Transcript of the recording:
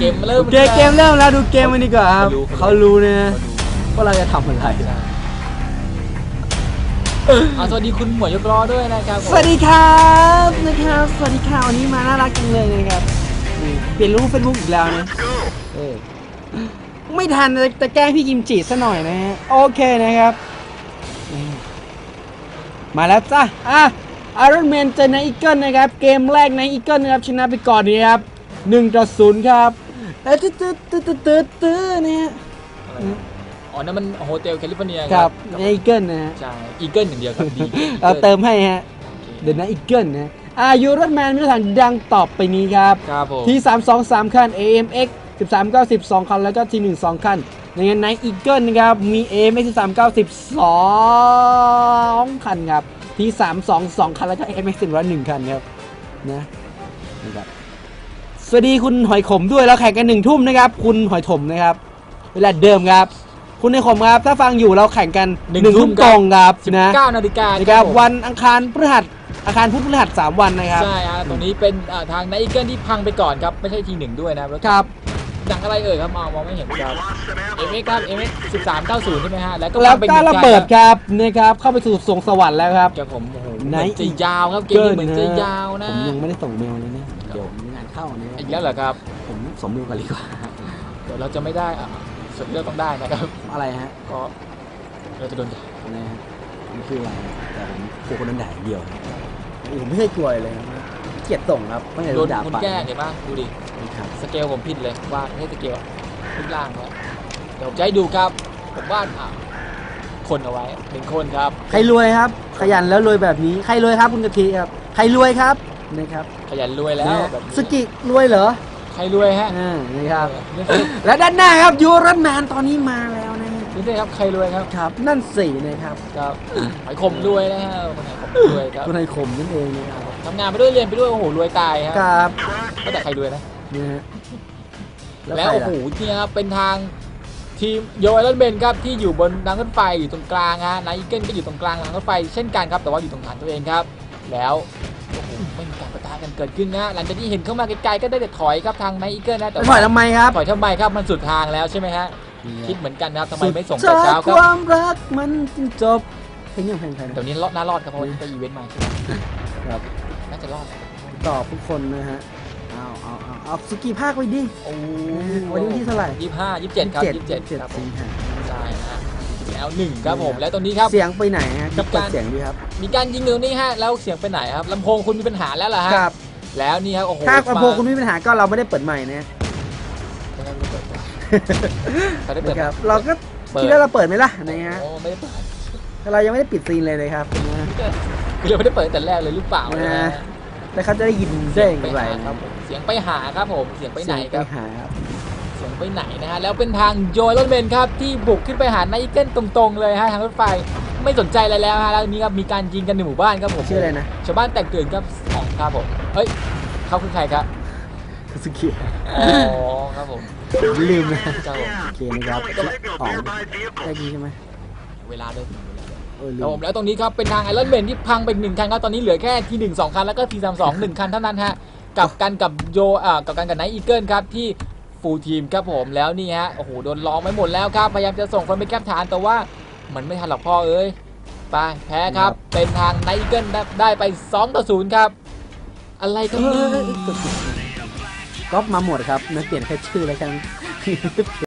เกมเริ่มโอเคเกมเริ่มแล้วดูเกมมันดีกว่าครับเขาเขารู้รู้นะว่าเราจะทำอะไรเอาสวัสดีคุณหมวยยกล้อด้วยนะครับผมสวัสดีครับนะครับสวัสดีค่ะวันนี้มาน่ารักจังเลยนะครับนี่เปลี่ยนรูปเฟซบุ๊กอีกแล้วนะเออไม่ทันจะจะแกล้งพี่กิมจิซะหน่อยนะฮะโอเคนะครับนี่มาแล้วจ้ะอะอารอนแมนเจอในอีเกิลนะครับ เกมแรกในอีเกิลนะครับชนะไปก่อนนี่ครับ หนึ่งต่อศูนย์ครับแล้วตื้อตื้อตื้อตื้อตื้อตื้อเนี่ย อะไรนะอ๋อนั่นมันโฮเทลแคลิฟอร์เนียครับในอีเกิลนะฮะใช่อีเกิลอย่างเดียวครับดีเราเติมให้ฮะ เดี๋ยวนะอีเกิลนะอายุรถแมนมีรถถังดังต่อไปนี้ครับครับผมที่ 323 คัน AMX 13 90 2คัน แล้วก็ T1 2 คัน ในงานไนอีเกิลนะครับ มี AMX 13 90 2คันครับ ที่ 322 คัน แล้วก็ AMX 101คันครับ นะนะครับส วัสดีคุณหอยขมด้วยแล้วแข่งกันหนึ่งทุ่มนะครับ คุณหอยถมนะครับ เวลาเดิมครับ คุณหอยขมครับ ถ้าฟังอยู่เราแข่งกันหนึ่งทุ่มตรงครับสิบนะเก้านาฬิกานะครับผมวันอังคารพฤหัสอาคารพุธพฤหัสสามวันนะครับใช่ฮะตรงนี้เป็นอ่าทางไนอีเกิลที่พังไปก่อนครับไม่ใช่ทีหนึ่งด้วยนะแล้วครับดังอะไรเอ่ยครับมองมองไม่เห็นครับเอ็มเอ็กครับเอ็มเอ็กสิบสามเก้าศูนย์ใช่ไหมฮะแล้วก็แล้วพังไปก็หนึ่งระเบิดครับนะครับเข้าไปสู่สวงสวรรค์แล้วครับครับผมโอ้โหไหนเหมือนจะยาวครับเกมนี้เหมือนจะยาวนะผมยังไม่ได้ส่งเมลเลยเนี่ยเดี๋ยวงาน เข้าเนี่ยอีกแล้วเหรอครับผมส่งเมลก่อนดีกว่าเดี๋ยวเราจะไม่ได้อะสุดเลือกต้องได้นะครับ อะไรฮะก็เราจะโดนด่าอะไรฮะมันคืออะไรแต่ผมกลัวคนนั้นด่าอย่างเดียวครับผมไม่เคยกลัวเลยครับเกลียดส่งครับไม่เคยโดนด่าคุณปากแก้เห็นปะดูดิครับสเกลผมผิดเลยว่าไม่ใช่สเกลรูปร่างเขาเดี๋ยวผมจะให้ดูครับผมวาดอะคนเอาไว้หนึ่งคนครับ ใครรวยครับ ขยันแล้วรวยแบบนี้ ใครรวยครับคุณกะทิครับ ใครรวยครับ นะครับขยันรวยแล้วนะฮะแบบนี้สกิรวยเหรอใครรวยฮะอ่านี่ครับนี่คือและด้านหน้าครับยูรันแมนตอนนี้มาแล้วนะฮะนี่คือครับใครรวยครับครับ นั่นสี่นะครับครับหอยคมรวยนะฮะคนไหนคมรวยครับคุณไอคมนั่นเองนะครับทำงานไปด้วยเรียนไปด้วยโอ้โหรวยตายครับครับก็แต่ใครรวยนะนะฮะแล้วใครโอ้ล่ะ โหเนี่ยครับเป็นทางทีมโยเอลเบนครับที่อยู่บนรางรถไฟอยู่ตรงกลางฮะนายอีเกิลก็อยู่ตรงกลางรางรถไฟเช่นกันครับแต่ว่าอยู่ตรงฐานตัวเองครับ แล้วโอ้โห ไม่มีการประทะกันเกิดขึ้นนะหลังจากที่เห็นเข้ามาไกลๆก็ได้แต่ถอยครับทางนายอีเกิลนะแต่จะถอยทำไมครับถอยทำไมครับมันสุดทางแล้วใช่ไหมฮะคิดเหมือนกันนะครับทำไมไม่ส่งสุแต่ดเช้าคครับวามรักมันจึงจบเพลงยังเพลงใครนะเดี๋ยวนี้รอดน่ารอดครับเพราะว่าไปอีเวนต์มาใช่ไหมครับน่าจะรอดตอบทุกคนนะฮะเอาเอาเอาเอาสุกี้ภาคไว้ดิ โอ้วันนี้วันที่เท่าไหร่ ยี่สิบห้ายี่สิบเจ็ดครับยี่สิบเจ็ดเจ็ดครับผสิมงหาใช่ฮะ แล้วหนึ่งครับผมแล้วตอนนี้ครับ เสียงไปไหนฮะจะเปิดมีการ เสียงดีครับมีการยิงอยู่นี่ฮะแล้วเสียงไปไหนครับลำโพงคุณมีปัญหาแล้วล่ะฮะครับแล้วนี่ครับโอ้โหถ้าลำโพงคุณไม่มีปัญหาก็เราไม่ได้เปิดใหม่นะ เขาได้เปิดนะครับเราก็เปิด คิดว่าเราเปิดไหมล่ะนะฮะโอ้ไม่ได้เปิดแต่เรายังไม่ได้ปิดซีนเลยเลยครับนะคือเราไม่ได้เปิดแต่แรกเลยหรือเปล่านะนะฮะแล้วเขาจะได้ยินได้อย่างไปไรหาครับผมเสียงไปหาครับผมเสียงไปไหนเสียงครับ หาครับเสียง ไปไหนนะฮะแล้วเป็นทางโยยรถเมนครับที่บุกขึ้นไปหาไนเกิลตรงๆเลยฮะทางรถไฟไม่สนใจอะไรแล้วฮะแล้วนี้ครับมีการยิงกันในหมู่บ้านครับผมชื่ออะไรนะชาวบ้านแตกตื่นครับสองครับผมเฮ้ยเขาคือใครครับสุกี้อ๋อครับผมลืมนะครับผมโอเคนะครับอ๋องได้ดีใช่ไหมเวลาด้วยเออลืครับผมมแล้วตรงนี้ครับเป็นทางไอรอนแมนที่พังไปอีกหนึ่งคันครับตอนนี้เหลือแค่ทีหนึ่งสองคันแล้วก็ทีสามสองหนึ่งคันเท่านั้นฮะกับกันกับโยอ่ากับกันกับไนท์อีเกิลครับที่ ฟูลทีมครับผมแล้วนี่ฮะโอ้โหโดนล้อมไว้หมดแล้วครับพยายามจะส่งคนไปแก้ฐานแต่ว่ามันไม่ทันหรอกพ่อเอ้ยไปแพ้ครับ เป็นทางไนท์อีเกิลได้ไป2ต่อ0ครับ อะไรกันเอเนี่ยอก็มาหมดครับนะเปลี่ยนแค่ชื่อแล้วกัน